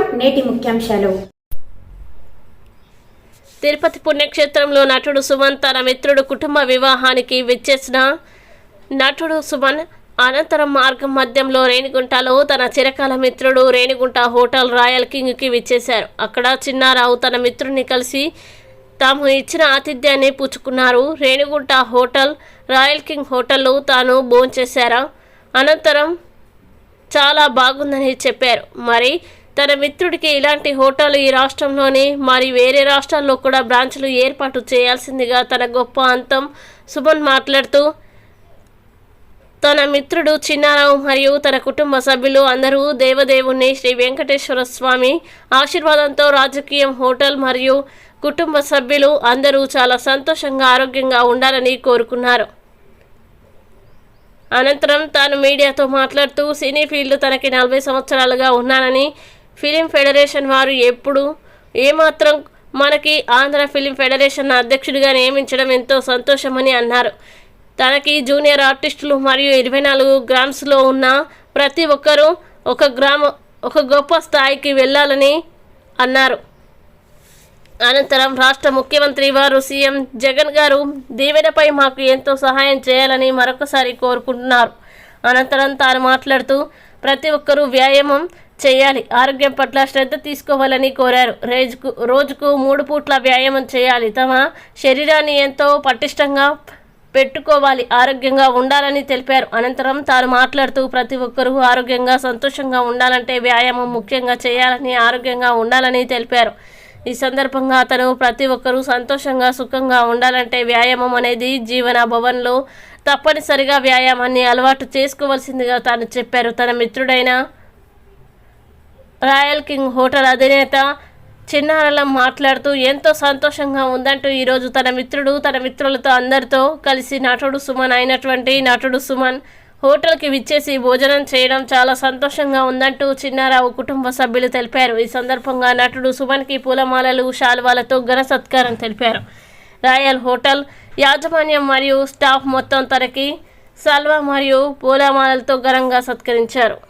నమస్కారం నేటి ముఖ్యాంశాలు. తిరుపతి పుణ్యక్షేత్రంలో నటుడు సుమన్ తన మిత్రుడు కుటుంబ వివాహానికి విచ్చేసిన నటుడు సుమన్ అనంతరం మార్గం మధ్యంలో రేణిగుంటలో తన చిరకాల మిత్రుడు రేణిగుంట హోటల్ రాయల్ కింగ్కి విచ్చేశారు. అక్కడ చిన్నారావు తన మిత్రుడిని కలిసి తాము ఇచ్చిన ఆతిథ్యాన్ని పుచ్చుకున్నారు. రేణిగుంట హోటల్ రాయల్ కింగ్ హోటల్లో తాను భోంచేశారా. అనంతరం చాలా బాగుందని చెప్పారు. మరి తన మిత్రుడికి ఇలాంటి హోటల్ ఈ రాష్ట్రంలోనే మరి వేరే రాష్ట్రాల్లో కూడా బ్రాంచ్లు ఏర్పాటు చేయాల్సిందిగా తన గొప్ప అంతం సుమన్ మాట్లాడుతూ తన మిత్రుడు చిన్నారావు మరియు తన కుటుంబ సభ్యులు అందరూ దేవదేవుని శ్రీ వెంకటేశ్వర స్వామి ఆశీర్వాదంతో రాజకీయం హోటల్ మరియు కుటుంబ సభ్యులు అందరూ చాలా సంతోషంగా ఆరోగ్యంగా ఉండాలని కోరుకున్నారు. అనంతరం తాను మీడియాతో మాట్లాడుతూ సినీ ఫీల్డ్ తనకి నలభై సంవత్సరాలుగా ఉన్నానని ఫిలిం ఫెడరేషన్ వారు ఎప్పుడు ఏమాత్రం మనకి ఆంధ్ర ఫిలిం ఫెడరేషన్ అధ్యక్షుడిగా నియమించడం ఎంతో సంతోషమని అన్నారు. తనకి జూనియర్ ఆర్టిస్టులు మరియు ఇరవై నాలుగు గ్రామ్స్లో ఉన్న ప్రతి ఒక్కరూ ఒక గ్రామ ఒక గొప్ప స్థాయికి వెళ్ళాలని అన్నారు. అనంతరం రాష్ట్ర ముఖ్యమంత్రి వారు సీఎం జగన్ గారు దీవెనపై మాకు ఎంతో సహాయం చేయాలని మరొకసారి కోరుకుంటున్నారు. అనంతరం తాను మాట్లాడుతూ ప్రతి ఒక్కరూ వ్యాయామం చేయాలి. ఆరోగ్యం పట్ల శ్రద్ధ తీసుకోవాలని కోరారు. రోజుకు రోజుకు మూడు పూట్ల వ్యాయామం చేయాలి. తమ శరీరాన్ని ఎంతో పటిష్టంగా పెట్టుకోవాలి. ఆరోగ్యంగా ఉండాలని తెలిపారు. అనంతరం తాను మాట్లాడుతూ ప్రతి ఒక్కరూ ఆరోగ్యంగా సంతోషంగా ఉండాలంటే వ్యాయామం ముఖ్యంగా చేయాలని ఆరోగ్యంగా ఉండాలని తెలిపారు. ఈ సందర్భంగా అతను ప్రతి ఒక్కరూ సంతోషంగా సుఖంగా ఉండాలంటే వ్యాయామం అనేది జీవన భవన్లో తప్పనిసరిగా వ్యాయామాన్ని అలవాటు చేసుకోవాల్సిందిగా తాను చెప్పారు. తన మిత్రుడైన రాయల్ కింగ్ హోటల్ అధినేత చిన్నారలం మాట్లాడుతూ ఎంతో సంతోషంగా ఉందంటూ ఈరోజు తన మిత్రుడు తన మిత్రులతో అందరితో కలిసి నటుడు సుమన్ అయినటువంటి నటుడు సుమన్ హోటల్కి విచ్చేసి భోజనం చేయడం చాలా సంతోషంగా ఉందంటూ చిన్నారావు కుటుంబ సభ్యులు తెలిపారు. ఈ సందర్భంగా నటుడు సుమన్కి పూలమాలలు శాలువాలతో ఘన సత్కారం తెలిపారు. రాయల్ హోటల్ యాజమాన్యం మరియు స్టాఫ్ మొత్తం తనకి సల్వా మరియు పూలమాలలతో ఘనంగా సత్కరించారు.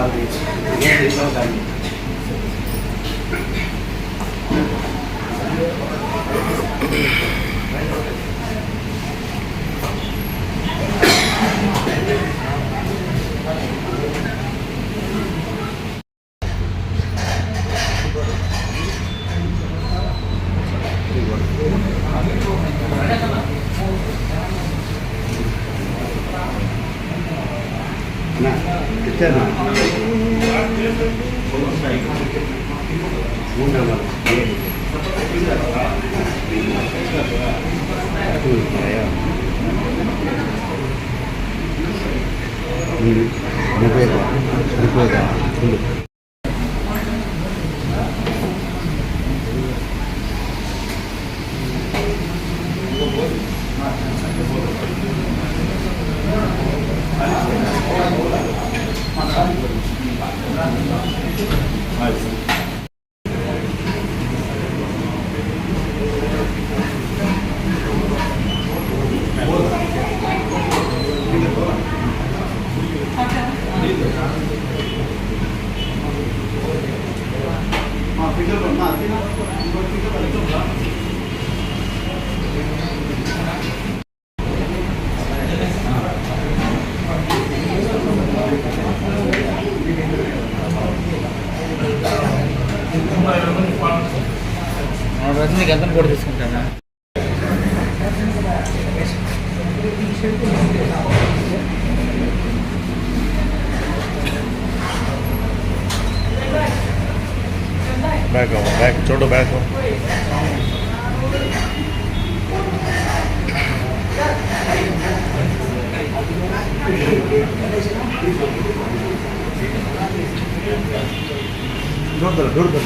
Madrid. Y. నా ఇచ్చాను మూడు నెలలు అనుకోదా వచ్చింది గంటను కూడా తీసుకుంటానా బ్యాక్ అవ్వ బ్యాక్ చూడు బ్యాక్ అవ్వ. దూరదల దూరదల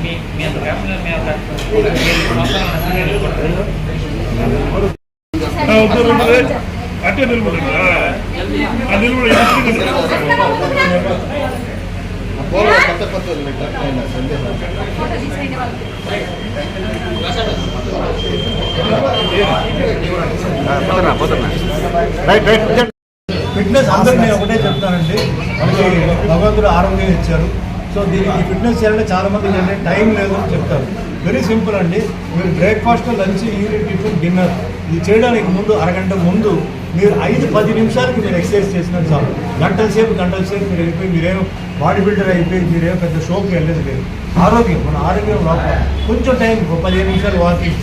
మీ మీ అంత మీ అంత అట్టే నిలబడండి నిలబడి కొత్త కొత్త రైట్ రైట్ ఫిట్నెస్ అందరికి నేను ఒకటే చెప్తానండి మనకి భగవంతుడు ఆరోగ్యం ఇచ్చారు సో దీనికి ఫిట్నెస్ చేయాలంటే చాలా ఏంటంటే అంటే టైం లేదు అని చెప్తారు. వెరీ సింపుల్ అండి. మీరు breakfast lunch evening tiffin dinner ఇది చేయడానికి ముందు అరగంట ముందు మీరు ఐదు పది నిమిషాలకి మీరు ఎక్సర్సైజ్ చేసినట్టు చాలు. గంటల సేపు గంటల సేపు మీరు వెళ్ళిపోయి మీరేం బాడీ బిల్డర్ అయిపోయి మీరేం పెద్ద షోకి వెళ్ళేది లేదు. ఆరోగ్యం మన ఆరోగ్యం లోపల కొంచెం టైం పదిహేను నిమిషాలు వాకింగ్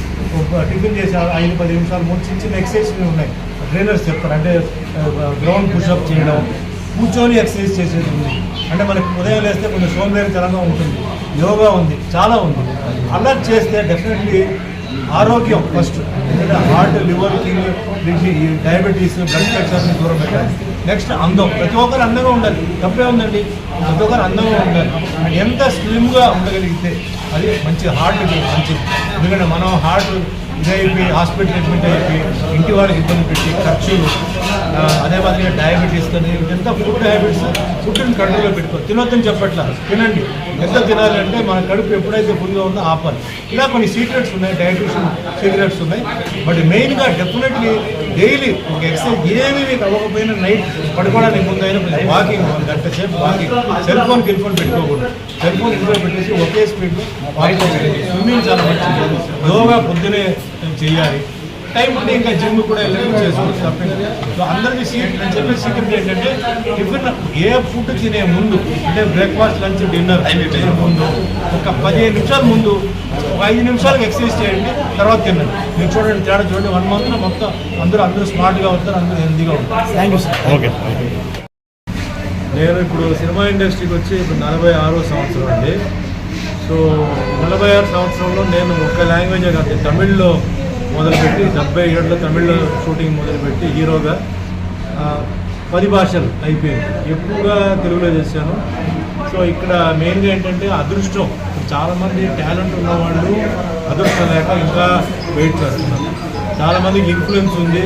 టిఫిన్ చేసి ఐదు పది నిమిషాలు మూడు చిన్న చిన్న ఎక్సర్సైజ్ ఉన్నాయి. ట్రైనర్స్ చెప్తారు. అంటే గ్రౌండ్ పుషప్ చేయడం కూర్చొని ఎక్సర్సైజ్ చేసేది ఉంది. అంటే మనకి ఉదయం లేస్తే కొంచెం సోంబేరితనంగా ఉంటుంది. యోగా ఉంది చాలా ఉంది. అలా చేస్తే డెఫినెట్లీ ఆరోగ్యం ఫస్ట్ ఎందుకంటే heart liver kidney diabetes blood ప్రెషర్ని దూరం పెట్టాలి. నెక్స్ట్ అందం. ప్రతి ఒక్కరు అందంగా ఉండాలి. తప్పే ఉందండి. ప్రతి ఒక్కరు అందంగా ఉండాలి. ఎంత స్లిమ్గా ఉండగలిగితే అది మంచి హార్ట్కి మంచిది. ఎందుకంటే మనం హార్ట్ ఇదైపోయి హాస్పిటల్ అడ్మిట్ అయిపోయి ఇంటి వాళ్ళకి ఇబ్బంది పెట్టి ఖర్చులు అదే మాదిరిగా డయాబెటీస్ కానీ ఎంత ఫుడ్ హ్యాబిట్స్ ఫుడ్ని కంట్రోల్లో పెట్టుకో. తినొద్దని చెప్పట్లా. తినండి. ఎంత తినాలి అంటే మన కడుపు ఎప్పుడైతే ఫుల్గా ఉందో ఆపాలి ఇలా కొన్ని సీక్రెట్స్ ఉన్నాయి డయాబెటీషన్ సీక్రెట్స్ ఉన్నాయి. బట్ మెయిన్గా డెఫినెట్లీ డైలీ ఒక ఎక్సర్సైజ్ ఏమీ మీకు అవ్వకపోయినా నైట్ పడుకోవడానికి ముందైనా వాకింగ్ గంట సేపు వాకింగ్ సెల్ ఫోన్ గిల్ ఫోన్ పెట్టుకోకూడదు. సెల్ ఫోన్ ఇంట్లో పెట్టేసి ఒకే స్పీడ్లో వాకింగ్ స్విమ్మింగ్ చాలా మంచిది. యోగా పొద్దునే చేయాలి టైం ఉంటే ఇంకా జిమ్ కూడా వెళ్ళి చేసుకోవచ్చు తప్పేది సో అందరికీ సీట్ నేను చెప్పే సీక్రెట్ ఏంటంటే టిఫిన్ ఏ ఫుడ్ తినే ముందు అంటే బ్రేక్ఫాస్ట్ లంచ్ డిన్నర్ తినే ముందు ఒక పదిహేను నిమిషాల ముందు ఒక ఐదు నిమిషాలకు ఎక్సర్సైజ్ చేయండి తర్వాత తినండి. మీరు చూడండి తేడా చూడండి వన్ మంత్లో మొత్తం అందరూ అందరూ స్మార్ట్గా ఉంటారు అందరూ హెల్తీగా ఉంటారు. Thank you sir okay. నేను ఇప్పుడు సినిమా ఇండస్ట్రీకి వచ్చి ఇప్పుడు నలభై ఆరో సంవత్సరం అండి. సో నలభై ఆరు సంవత్సరంలో నేను ఒక్క లాంగ్వేజే కాదు తమిళ్ళో మొదలుపెట్టి డెబ్బై ఏడులో తమిళ్ళో షూటింగ్ మొదలుపెట్టి హీరోగా పది భాషలు అయిపోయింది ఎక్కువగా తెలుగులో చేశాను. సో ఇక్కడ మెయిన్గా ఏంటంటే అదృష్టం. చాలామంది టాలెంట్ ఉన్న వాళ్ళు అదృష్టం లేక ఇంకా వెయిట్ చేస్తున్నారు. చాలామందికి ఇన్ఫ్లుయెన్స్ ఉంది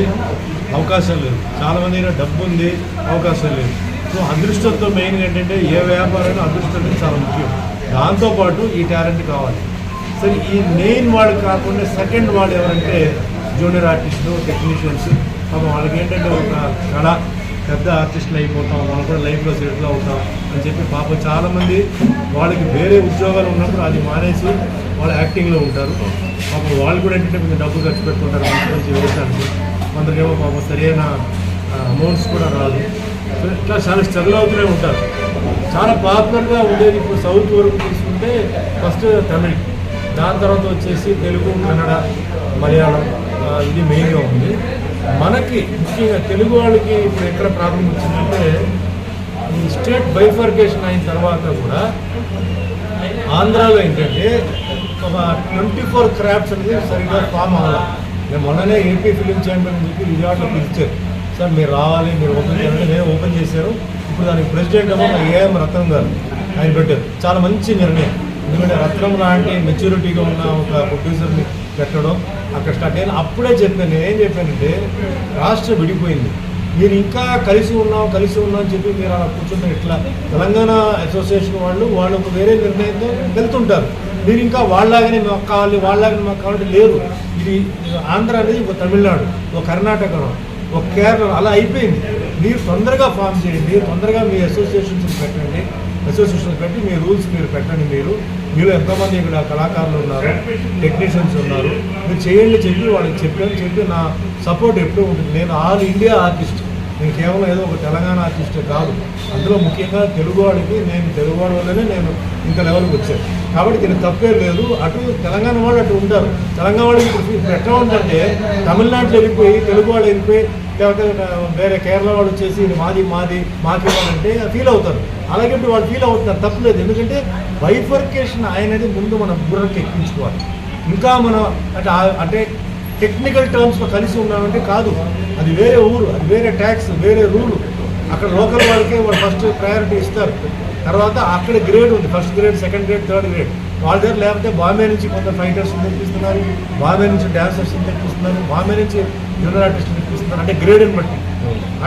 అవకాశం లేదు. చాలామంది డబ్బు ఉంది అవకాశం లేదు. సో అదృష్టంతో మెయిన్గా ఏంటంటే ఏ వ్యాపారం అదృష్టం చాలా ముఖ్యం. దాంతోపాటు ఈ టాలెంట్ కావాలి. సరే ఈ మెయిన్ వాళ్ళు కాకుండా సెకండ్ వాళ్ళు ఎవరంటే జూనియర్ ఆర్టిస్టులు టెక్నీషియన్స్ పాపం వాళ్ళకి ఏంటంటే ఒక కళ పెద్ద ఆర్టిస్టులు అయిపోతాం వాళ్ళు కూడా లైఫ్లో సెటిల్ అవుతాం అని చెప్పి పాపం చాలామంది వాళ్ళకి వేరే ఉద్యోగాలు ఉన్నప్పుడు అది మానేసి వాళ్ళు యాక్టింగ్లో ఉంటారు. పాపం వాళ్ళు కూడా ఏంటంటే కొంచెం డబ్బులు ఖర్చు పెట్టుకుంటారు మంచి వేసానికి కొందరికేమో పాపం సరైన అమౌంట్స్ కూడా రాదు. సో ఇట్లా చాలా స్ట్రగుల్ అవుతూనే ఉంటారు. చాలా పాపులర్గా ఉండేది ఇప్పుడు సౌత్ వరకు తీసుకుంటే ఫస్ట్ తమిళ్. దాని తర్వాత వచ్చేసి తెలుగు కన్నడ మలయాళం ఇది మెయిన్గా ఉంది. మనకి ముఖ్యంగా తెలుగు వాళ్ళకి ఇప్పుడు ఎక్కడ ప్రాబ్లం వచ్చిందంటే ఈ స్టేట్ బైఫర్కేషన్ అయిన తర్వాత కూడా ఆంధ్రాలో ఏంటంటే ఒక ట్వంటీ ఫోర్ క్రాఫ్ట్స్ అనేది సరిగ్గా ఫామ్ అవ్వాలి. నేను మొన్ననే ఏపీ ఫిలిం ఛాంబర్ అని చెప్పి విజయవాడలో పిలిచారు. సార్ మీరు రావాలి మీరు ఓపెన్ చేయాలంటే నేను ఓపెన్ చేశారు. ఇప్పుడు దానికి ప్రెసిడెంట్ ఏమో ఏఎం రతన్ గారు ఆయన పెట్టారు. చాలా మంచి నిర్ణయం. ఎందుకంటే రత్నం లాంటి మెచ్యూరిటీగా ఉన్న ఒక ప్రొడ్యూసర్ని పెట్టడం అక్కడ స్టార్ట్ నేను అప్పుడే చెప్పాను. నేనేం ఏం చెప్పానంటే రాష్ట్రం విడిపోయింది. మీరు ఇంకా కలిసి ఉన్నాం కలిసి ఉన్నాం అని చెప్పి మీరు అలా కూర్చుంటే ఇట్లా తెలంగాణ అసోసియేషన్ వాళ్ళు వాళ్ళు ఒక వేరే నిర్ణయంతో వెళ్తుంటారు. మీరు ఇంకా వాళ్ళలాగానే మాకు కావాలి వాళ్ళలాగానే మాకు కావాలి లేదు. ఇది ఆంధ్ర అనేది ఒక తమిళనాడు ఒక కర్ణాటక ఒక కేరళ అలా అయిపోయింది. మీరు తొందరగా ఫామ్ చేయండి తొందరగా మీ అసోసియేషన్స్ పెట్టండి. అసోసియేషన్స్ పెట్టి మీ రూల్స్ మీరు పెట్టండి మీరు. మీరు ఎంతోమంది ఇక్కడ కళాకారులు ఉన్నారు టెక్నీషియన్స్ ఉన్నారు. మీరు చేయండి చెప్పి వాళ్ళకి చెప్పాను చెప్పి నా సపోర్ట్ ఎప్పుడూ ఉంటుంది. నేను ఆల్ ఇండియా ఆర్టిస్ట్. నేను కేవలం ఏదో ఒక తెలంగాణ ఆర్టిస్టే కాదు. అందులో ముఖ్యంగా తెలుగు వాడికి నేను తెలుగు వాడి వల్లనే నేను ఇంత లెవెల్కి వచ్చాను. కాబట్టి దీనికి తప్పే లేదు. అటు తెలంగాణ వాళ్ళు అటు ఉంటారు. తెలంగాణ వాళ్ళకి ఇప్పుడు ఎట్లా ఉందంటే తమిళనాడులో వెళ్ళిపోయి తెలుగు వాళ్ళు వెళ్ళిపోయి లేకపోతే వేరే కేరళ వాళ్ళు వచ్చేసి ఇది మాది మాది మాకు ఇవ్వాలంటే ఫీల్ అవుతారు. అలాగే ఇప్పుడు వాళ్ళు ఫీల్ అవుతున్నారు. తప్పలేదు ఎందుకంటే వైఫర్కేషన్ అనేది ముందు మనం బుర్రకి ఎక్కించుకోవాలి. ఇంకా మనం అంటే అంటే టెక్నికల్ టర్మ్స్లో కలిసి ఉన్నామంటే కాదు. అది వేరే ఊరు అది వేరే ట్యాక్స్ వేరే రూలు అక్కడ లోకల్ వాళ్ళకే వాళ్ళు ఫస్ట్ ప్రయారిటీ ఇస్తారు. తర్వాత అక్కడ గ్రేడ్ ఉంది first grade second grade third grade వాళ్ళ దగ్గర లేకపోతే బాంబే నుంచి కొంత ఫైటర్స్ తెప్పిస్తున్నారు బాంబే నుంచి డాన్సర్స్ తెప్పిస్తున్నారు బాంబే నుంచి జూనియర్ ఆర్టిస్ట్ తెప్పిస్తున్నారు అంటే గ్రేడ్ని బట్టి.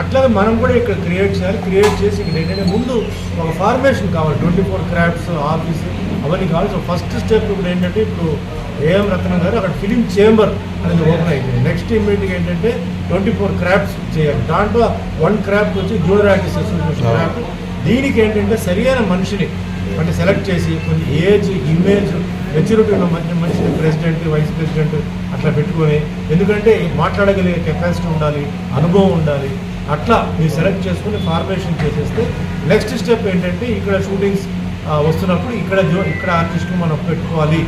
అట్లాగే మనం కూడా ఇక్కడ క్రియేట్ చేయాలి క్రియేట్ చేసి ఇక్కడ ఏంటంటే ముందు ఒక ఫార్మేషన్ కావాలి ట్వంటీ ఫోర్ క్రాఫ్ట్స్ ఆఫీస్ అవన్నీ కావాలి. సో ఫస్ట్ స్టెప్ ఇప్పుడు ఏంటంటే ఇప్పుడు ఏఎం రత్నం గారు అక్కడ ఫిలిం చేంబర్ అనేది ఓపెన్ అయిపోయింది. నెక్స్ట్ ఇమీడియట్గా ఏంటంటే ట్వంటీ ఫోర్ క్రాఫ్ట్స్ చేయాలి. దాంట్లో వన్ క్రాఫ్ట్ వచ్చి జూనియర్ ఆర్టిస్ట్ అసోసియేషన్ క్రాఫ్ట్ దీనికి ఏంటంటే సరియైన మనిషిని అంటే సెలెక్ట్ చేసి కొన్ని ఏజ్ ఇమేజ్ మెచ్యూరిటీ ఉన్న మంచి మనిషిని ప్రెసిడెంట్ వైస్ ప్రెసిడెంట్ అట్లా పెట్టుకొని ఎందుకంటే మాట్లాడగలిగే కెపాసిటీ ఉండాలి అనుభవం ఉండాలి అట్లా మీరు సెలెక్ట్ చేసుకుని ఫార్మేషన్ చేసేస్తే నెక్స్ట్ స్టెప్ ఏంటంటే ఇక్కడ షూటింగ్స్ వస్తున్నప్పుడు ఇక్కడ ఇక్కడ ఆర్టిస్ట్ను మనం పెట్టుకోవాలి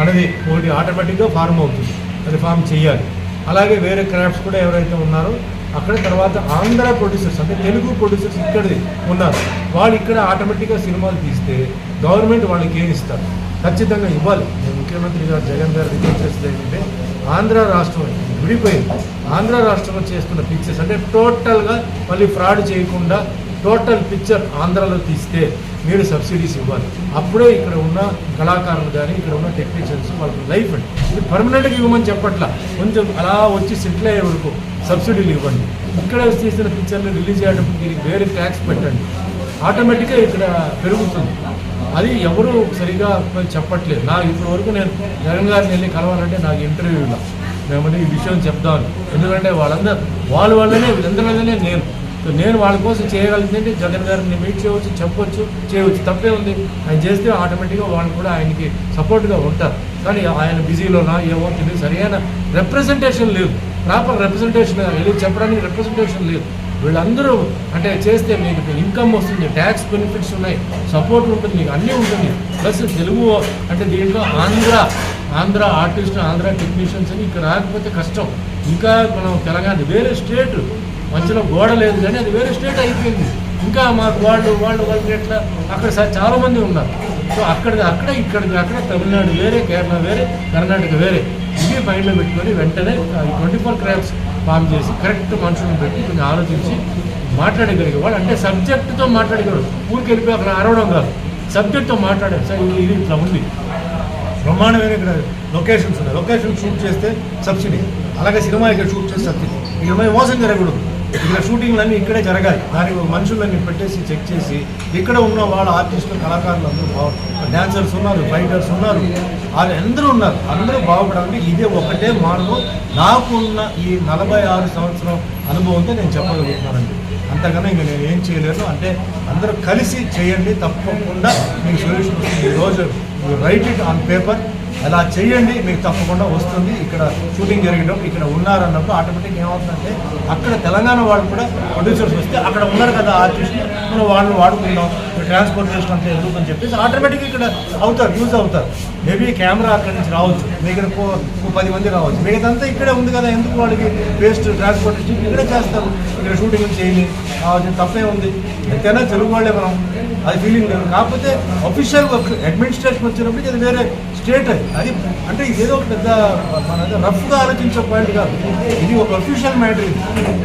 అనేది ఒకటి ఆటోమేటిక్గా ఫార్మ్ అవుతుంది. అది ఫామ్ చేయాలి. అలాగే వేరే క్రాఫ్ట్స్ కూడా ఎవరైతే ఉన్నారో అక్కడ తర్వాత ఆంధ్ర ప్రొడ్యూసర్స్ అంటే తెలుగు ప్రొడ్యూసర్స్ ఇక్కడిది ఉన్నారు. వాళ్ళు ఇక్కడ ఆటోమేటిక్గా సినిమాలు తీస్తే గవర్నమెంట్ వాళ్ళకి ఏమి ఇస్తారు? ఖచ్చితంగా ఇవ్వాలి. నేను ముఖ్యమంత్రి గారు జగన్ గారు రిక్వెస్ట్ చేసేది ఏంటంటే ఆంధ్ర రాష్ట్రం విడిపోయింది. ఆంధ్ర రాష్ట్రంలో చేస్తున్న పిక్చర్స్ అంటే టోటల్గా మళ్ళీ ఫ్రాడ్ చేయకుండా టోటల్ పిక్చర్ ఆంధ్రాలో తీస్తే మీరు సబ్సిడీస్ ఇవ్వాలి. అప్పుడే ఇక్కడ ఉన్న కళాకారులు కానీ ఇక్కడ ఉన్న టెక్నీషియన్స్ వాళ్ళకి లైఫ్ అండి. ఇది పర్మనెంట్గా ఇవ్వమని చెప్పట్లా. కొంచెం అలా వచ్చి సెటిల్ అయ్యే వరకు సబ్సిడీలు ఇవ్వండి. ఇక్కడ తీసిన పిక్చర్ని రిలీజ్ చేయడం దీనికి వేరే ట్యాక్స్ పెట్టండి. ఆటోమేటిక్గా ఇక్కడ పెరుగుతుంది. అది ఎవరు సరిగా చెప్పట్లేదు. నాకు ఇప్పటి వరకు నేను జగన్ గారిని వెళ్ళి కలవాలంటే నాకు ఇంటర్వ్యూలో మేమని ఈ విషయం చెప్తాను ఎందుకంటే వాళ్ళందరూ వాళ్ళ వల్లనే వీళ్ళందరి వల్లనే నేను సో నేను వాళ్ళ కోసం చేయగలిగిందంటే జగన్ గారిని మీట్ చేయవచ్చు చెప్పొచ్చు చేయవచ్చు. తప్పే ఉంది. ఆయన చేస్తే ఆటోమేటిక్గా వాళ్ళు కూడా ఆయనకి సపోర్ట్గా ఉంటారు. కానీ ఆయన బిజీలోనా ఏమో తెలియదు. సరైన రిప్రజెంటేషన్ లేదు. ప్రాపర్ రిప్రజెంటేషన్ వెళ్ళి చెప్పడానికి రిప్రజెంటేషన్ లేదు. వీళ్ళందరూ అంటే చేస్తే మీకు ఇన్కమ్ వస్తుంది ట్యాక్స్ బెనిఫిట్స్ ఉన్నాయి సపోర్ట్ ఉంటుంది మీకు అన్నీ ఉంటుంది. ప్లస్ తెలుగు అంటే దీంట్లో ఆంధ్ర ఆంధ్ర ఆర్టిస్ట్ ఆంధ్ర టెక్నీషియన్స్ అని ఇక్కడ రాకపోతే కష్టం. ఇంకా మనం తెలంగాణ వేరే స్టేట్ మధ్యలో గోడ లేదు కానీ అది వేరే స్టేట్ అయిపోయింది. ఇంకా మాకు వాళ్ళు వాళ్ళు వాళ్ళు ఎట్లా అక్కడ చాలామంది ఉన్నారు. సో అక్కడ అక్కడ ఇక్కడ అక్కడ తమిళనాడు వేరే కేరళ వేరే కర్ణాటక వేరే. ఇవి మైండ్లో పెట్టుకొని వెంటనే ట్వంటీ ఫోర్ క్రాప్స్ ఫామ్ చేసి కరెక్ట్ మనుషులను పెట్టి కొంచెం ఆలోచించి మాట్లాడగలిగే వాళ్ళు అంటే సబ్జెక్టుతో మాట్లాడగలరు ఊరికి వెళ్ళిపోయి అక్కడ అరవడం కాదు. సబ్జెక్ట్తో మాట్లాడారు. సార్ ఇది ఇది ఇట్లా ఉంది. బ్రహ్మాండమైన ఇక్కడ లొకేషన్స్ ఉన్నాయి. లొకేషన్ షూట్ చేస్తే సబ్సిడీ అలాగే సినిమా ఇక్కడ షూట్ చేస్తే సబ్సిడీ ఇక్కడ మోసం జరగకూడదు. ఇక్కడ షూటింగ్లన్నీ ఇక్కడే జరగాలి. దానికి మనుషులన్నీ పెట్టేసి చెక్ చేసి ఇక్కడ ఉన్న వాళ్ళ ఆర్టిస్టులు కళాకారులు అందరూ బాగు డాన్సర్స్ ఉన్నారు ఫైటర్స్ ఉన్నారు. వాళ్ళు అందరూ ఉన్నారు. అందరూ బాగుపడాలంటే ఇదే ఒకటే మార్గం. నాకున్న ఈ నలభై ఆరు సంవత్సరం అనుభవంతో నేను చెప్పగలుగుతున్నానండి. అంతకన్నా ఇంకా నేను ఏం చేయలేను. అంటే అందరూ కలిసి చేయండి తప్పకుండా. మీకు సొల్యూషన్ ఈరోజు రైట్ ఇట్ ఆన్ పేపర్ అలా చేయండి మీకు తప్పకుండా వస్తుంది. ఇక్కడ షూటింగ్ జరిగేటప్పుడు ఇక్కడ ఉన్నారన్నప్పుడు ఆటోమేటిక్ ఏమవుతుందంటే అక్కడ తెలంగాణ వాళ్ళు కూడా ప్రొడ్యూసర్స్ వస్తే అక్కడ ఉన్నారు కదా ఆర్టిస్ట్ మనం వాళ్ళని వాడుకుందాం ట్రాన్స్పోర్టేషన్ అంతా ఎందుకు అని చెప్పేసి ఆటోమేటిక్గా ఇక్కడ అవుతారు యూజ్ అవుతారు. మేబీ కెమెరా అక్కడి నుంచి రావచ్చు మిగతా పది మంది రావచ్చు. మిగతాంతా ఇక్కడే ఉంది కదా ఎందుకు వాళ్ళకి వేస్ట్ ట్రాన్స్పోర్టేషన్ ఇక్కడే చేస్తారు? ఇక్కడ షూటింగ్ చేయని తప్పే ఉంది. ఎంతైనా తెలుగు వాళ్ళే మనం. అది ఫీలింగ్ లేదు. కాకపోతే అఫీషియల్ అడ్మినిస్ట్రేషన్ వచ్చినప్పుడు ఇది వేరే స్టేట్ అది. అది అంటే ఇదేదో ఒక పెద్ద మన రఫ్గా ఆలోచించే పాయింట్ కాదు. ఇది ఒక అఫీషియల్ మ్యాటర్ ఇది.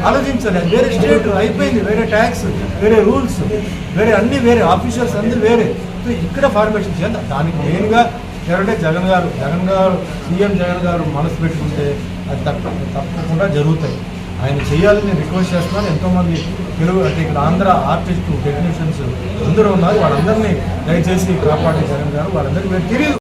ఆలోచించాలి. అది వేరే స్టేట్ అయిపోయింది. వేరే ట్యాక్స్ వేరే రూల్స్ వేరే అన్ని వేరే. ఆఫీషియల్స్ అందరూ వేరే. సో ఇక్కడ ఫార్మేషన్ చేయాలి. దానికి మెయిన్గా ఎవరంటే జగన్ గారు. జగన్ గారు సీఎం జగన్ గారు మనసు పెట్టుకుంటే అది తప్ప తప్పకుండా జరుగుతాయి. ఆయన చేయాలని నేను రిక్వెస్ట్ చేస్తున్నాను ఎంతోమంది తెలుగు అంటే ఇక్కడ ఆంధ్ర ఆర్టిస్టు టెక్నీషియన్స్ అందరూ ఉన్నారు. వాళ్ళందరినీ దయచేసి కాపాడే జగన్ గారు. వాళ్ళందరికీ మీరు తెలియదు